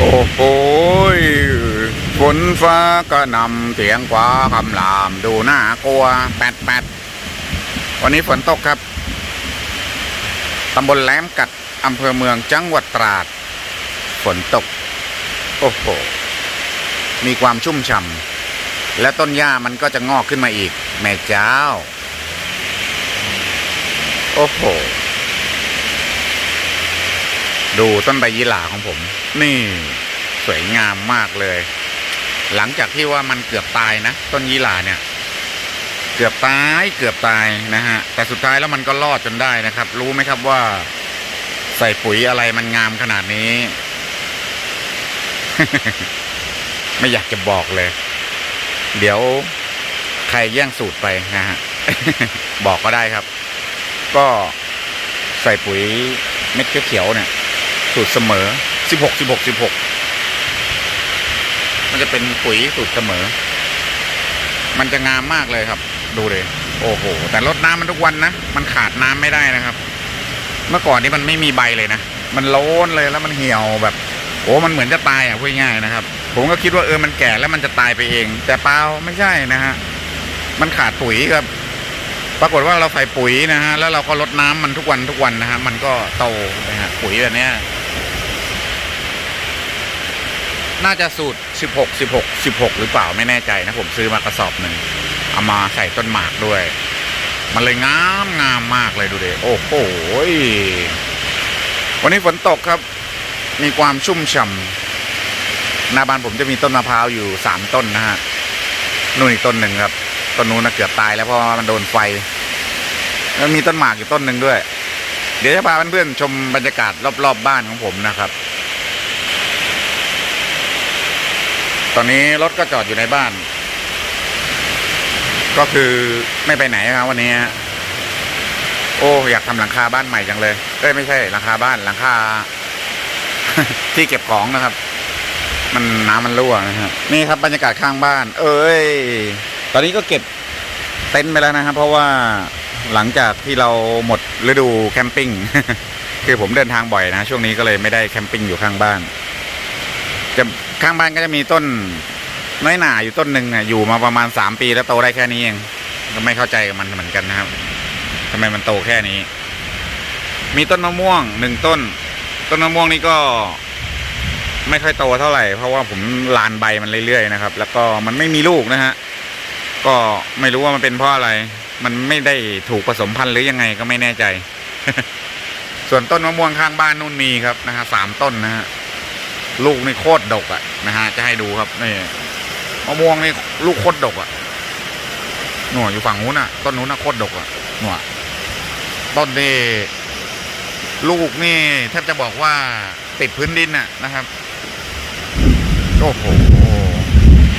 โอ้โหฝนฟ้าก็นำเสียงฟ้าคำรามดูน่ากลัวแปดแปดวันนี้ฝนตกครับตำบลแหลมกัดอำเภอเมืองจังหวัดตราด ฝนตก โอ้โห มีความชุ่มฉ่ำและต้นหญ้ามันก็จะงอกขึ้นมาอีก แม่เจ้า โอ้โห ดูต้นใบยี่หร่าของผม นี่สวยงามมากเลย หลังจากที่ว่ามันเกือบตายนะ ต้นยี่หร่าเนี่ย เกือบตายเกือบตายนะฮะ แต่สุดท้ายแล้วมันก็รอดจนได้นะครับ รู้ไหมครับว่า ใส่ปุ๋ยอะไรมันงามขนาดนี้ ไม่อยากจะบอกเลย เดี๋ยวใครแย่งสูตรไปนะฮะ บอกก็ได้ครับ ก็ใส่ปุ๋ยเม็ดเขียวๆเนี่ย สูตรเสมอสิบหกสิบหกสิบหกมันจะเป็นปุ๋ยสูตรเสมอ มันจะงามมากเลยครับ ดูเลยโอ้โห แต่รดน้ำมันทุกวันนะ มันขาดน้ำไม่ได้นะครับ เมื่อก่อนนี้มันไม่มีใบเลยนะ มันโล้นเลยแล้วมันเหี่ยวแบบ โอ้มันเหมือนจะตายอะพูดง่ายๆนะครับ ผมก็คิดว่าเออ มันแก่แล้วมันจะตายไปเอง แต่เปล่าไม่ใช่นะฮะ มันขาดปุ๋ยครับปรากฏว่าเราใส่ปุ๋ยนะฮะ แล้วเราก็รดน้ำมันทุกวันทุกวันนะฮะ มันก็โตนะฮะ ปุ๋ยแบบเนี้ย น่าจะสูตร 16 16 16 หรือเปล่าไม่แน่ใจนะผมซื้อมากระสอบหนึ่งเอามาใส่ต้นหมากด้วย มันเลยงามงามมากเลยดูเดโอ้โหยวันนี้ฝนตกครับ มีความชุ่มฉ่ำหน้าบ้านผมจะมีต้นมะพร้าวอยู่สามต้นนะฮะนู่นอีกต้นหนึ่งครับต้นนู้นนะเกือบตายแล้วเพราะมันโดนไฟแล้วมีต้นหมากอยู่ต้นหนึ่งด้วย เดี๋ยวจะพาเพื่อนๆชมบรรยากาศรอบๆบบ้านของผมนะครับ ตอนนี้รถก็จอดอยู่ในบ้าน ก็คือไม่ไปไหนครับวันนี้โอ้อยากทำหลังคาบ้านใหม่จังเลยเอ้ยไม่ใช่หลังคาบ้านหลังคาที่เก็บของนะครับ มันน้ำมันรั่วนะครับนี่ครับบรรยากาศข้างบ้าน เอ้ย ตอนนี้ก็เก็บเต็นท์ไปแล้วนะครับ เพราะว่าหลังจากที่เราหมดฤดูแคมปิ้งคือผมเดินทางบ่อยนะ ช่วงนี้ก็เลยไม่ได้แคมปิ้งอยู่ข้างบ้าน จะข้างบ้านก็จะมีต้นน้อยหนาอยู่ต้นหนึ่งอะอยู่มาประมาณสามปีแล้วโตได้แค่นี้เองก็ไม่เข้าใจกับมันเหมือนกันนะครับทำไมมันโตแค่นี้ มีต้นมะม่วงหนึ่งต้น ต้นมะม่วงนี่ก็ไม่ค่อยโตเท่าไหร่ เพราะว่าผมลานใบมันเรื่อยๆนะครับ แล้วก็มันไม่มีลูกนะฮะก็ไม่รู้ว่ามันเป็นเพราะอะไร มันไม่ได้ถูกผสมพันธุ์หรือยังไงก็ไม่แน่ใจ ส่วนต้นมะม่วงข้างบ้านนู่นมีครับนะฮะสามต้นนะฮะ ลูกนี่โคตรดกอะ่ะนะฮะจะให้ดูครับนี่มะม่วงนี่ลูกโคตรดกอะ่ะหน่วอยู่ฝั่งนู้นอะต้นนู้นน่ะโคตรดกอะ่ะหน่วต้นนี่ลูกนี่แทบจะบอกว่าติดพื้นดินน่ะนะครับโอ้โห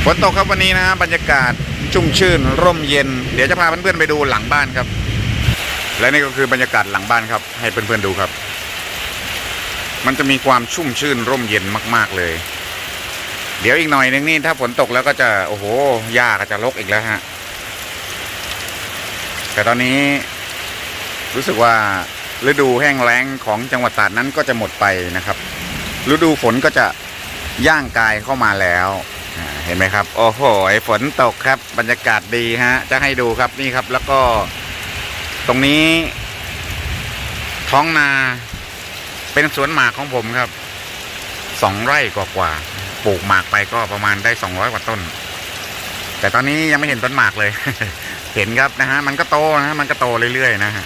ฝนตกครับวันนี้นะบรรยากาศชุ่มชื่น ร่มเย็น เดี๋ยวจะพาเพื่อนๆไปดูหลังบ้านครับ และนี่ก็คือบรรยากาศหลังบ้านครับ ให้เพื่อนๆดูครับ มันจะมีความชุ่มชื่นร่มเย็นมาก ๆเลย เดี๋ยวอีกหน่อยนึงนี่ถ้าฝนตกแล้วก็จะโอ้โหหญ้าก็จะรกอีกแล้วฮะ แต่ตอนนี้รู้สึกว่าฤดูแห้งแล้งของจังหวัดตราดนั้นก็จะหมดไปนะครับ ฤดูฝนก็จะย่างกายเข้ามาแล้วเห็นไหมครับ โอ้โหฝนตกครับ บรรยากาศดีฮะ จะให้ดูครับนี่ครับ แล้วก็ ตรงนี้ ท้องนา เป็นสวนหมากของผมครับสองไร่กว่าๆปลูกหมากไปก็ประมาณได้สองร้อยกว่าต้น แต่ตอนนี้ยังไม่เห็นต้นหมากเลย เห็นครับนะฮะมันก็โตนะฮะมันก็โตเรื่อยๆนะฮะ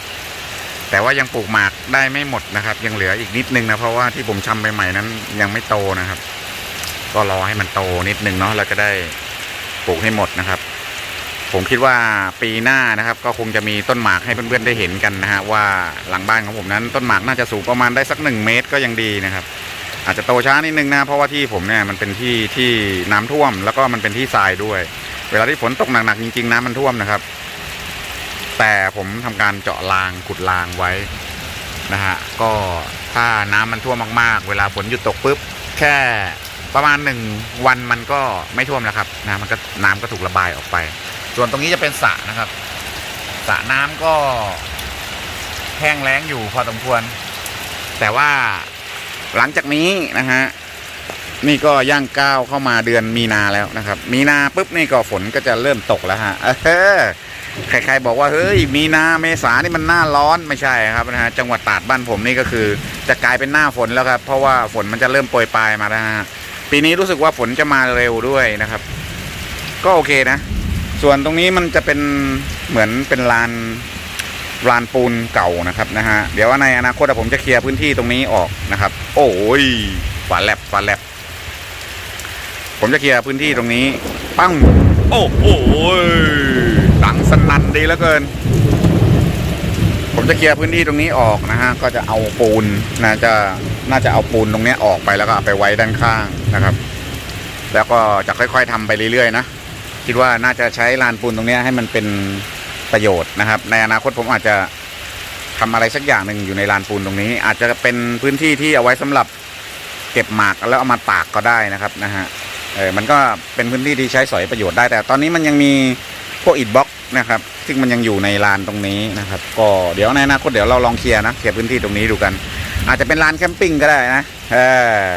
แต่ว่ายังปลูกหมากได้ไม่หมดนะครับ ยังเหลืออีกนิดนึงนะเพราะว่าที่ผมชำใหม่ๆนั้นยังไม่โตนะครับ ก็รอให้มันโตนิดนึงเนาะแล้วก็ได้ปลูกให้หมดนะครับ ผมคิดว่าปีหน้านะครับ ก็คงจะมีต้นหมากให้เพื่อนๆได้เห็นกันนะฮะว่าหลังบ้านของผมนั้น ต้นหมากน่าจะสูงประมาณได้สักหนึ่งเมตรก็ยังดีนะครับ อาจจะโตช้านิดนึงนะเพราะว่าที่ผมเนี่ยมันเป็นที่ที่น้ำท่วม แล้วก็มันเป็นที่ทรายด้วย เวลาที่ฝนตกหนักๆจริงๆน้ำมันท่วมนะครับ แต่ผมทำการเจาะรางขุดรางไว้นะฮะก็ถ้าน้ำมันท่วมมากๆ เวลาฝนหยุดตกปุ๊บแค่ประมาณหนึ่งวันมันก็ไม่ท่วมแล้วครับนะมันก็น้ำก็ถูกระบายออกไป ส่วนตรงนี้จะเป็นสระนะครับสระน้ำก็แห้งแล้งอยู่พอสมควร แต่ว่าหลังจากนี้นะฮะนี่ก็ย่างก้าวเข้ามาเดือนมีนาแล้วนะครับ มีนาปุ๊บนี่ก็ฝนก็จะเริ่มตกแล้วฮะเออใครๆบอกว่าเฮ้ย มีนาเมษานี่มันหน้าร้อนไม่ใช่ครับนะฮะจังหวัดตราดบ้านผมนี่ก็คือ จะกลายเป็นหน้าฝนแล้วครับ เพราะว่าฝนมันจะเริ่มโปรยปลายมาแล้วฮะปีนี้รู้สึกว่าฝนจะมาเร็วด้วยนะครับ ก็โอเคนะ ส่วนตรงนี้มันจะเป็นเหมือนเป็นลานลานปูนเก่านะครับนะฮะเดี๋ยวว่าในอนาคตผมจะเคลียร์พื้นที่ตรงนี้ออกนะครับ โอ้ยฝาแลบฝาแลบผมจะเคลียร์พื้นที่ตรงนี้ ปั้ง โอ้โหดังสนั่นดีเหลือเกิน ผมจะเคลียร์พื้นที่ตรงนี้ออกนะฮะก็จะเอาปูนนะจะน่าจะเอาปูนตรงนี้ออกไปแล้วก็ไปไว้ด้านข้างนะครับ แล้วก็จะค่อย ๆทำไปเรื่อยๆนะ คิดว่าน่าจะใช้ลานปูนตรงนี้ให้มันเป็นประโยชน์นะครับ ในอนาคตผมอาจจะทำอะไรสักอย่างหนึ่งอยู่ในลานปูนตรงนี้ อาจจะเป็นพื้นที่ที่เอาไว้สำหรับเก็บหมากแล้วเอามาตากก็ได้นะครับนะฮะเออมันก็เป็นพื้นที่ที่ใช้สอยประโยชน์ได้ แต่ตอนนี้มันยังมีพวกอิฐบล็อกนะครับ ซึ่งมันยังอยู่ในลานตรงนี้นะครับ ก็เดี๋ยวในอนาคตเดี๋ยวเราลองเคลียร์นะเคลียร์พื้นที่ตรงนี้ดูกัน อาจจะเป็นลานแคมปิ้งก็ได้นะเออ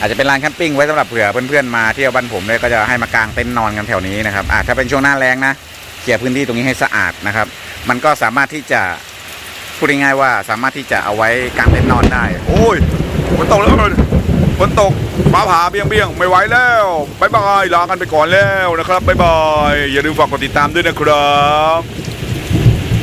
อาจจะเป็นลานแคมปิ้งไว้สำหรับเผื่อเพื่อนๆมาเที่ยวบ้านผมเลยก็จะให้มากางเต็นท์นอนกันแถวนี้นะครับอ่าถ้าเป็นช่วงหน้าแรงนะเคลียร์พื้นที่ตรงนี้ให้สะอาดนะครับ มันก็สามารถที่จะพูดง่ายๆว่าสามารถที่จะเอาไว้กางเต็นท์นอนได้ โอ้ยฝนตกแล้วฝนตกฟ้าผ่าเบี้ยงเบี้ยงไม่ไหวแล้วบายบายลากันไปก่อนแล้วนะครับบายบายอย่าลืมฝากกดติดตามด้วยนะครับ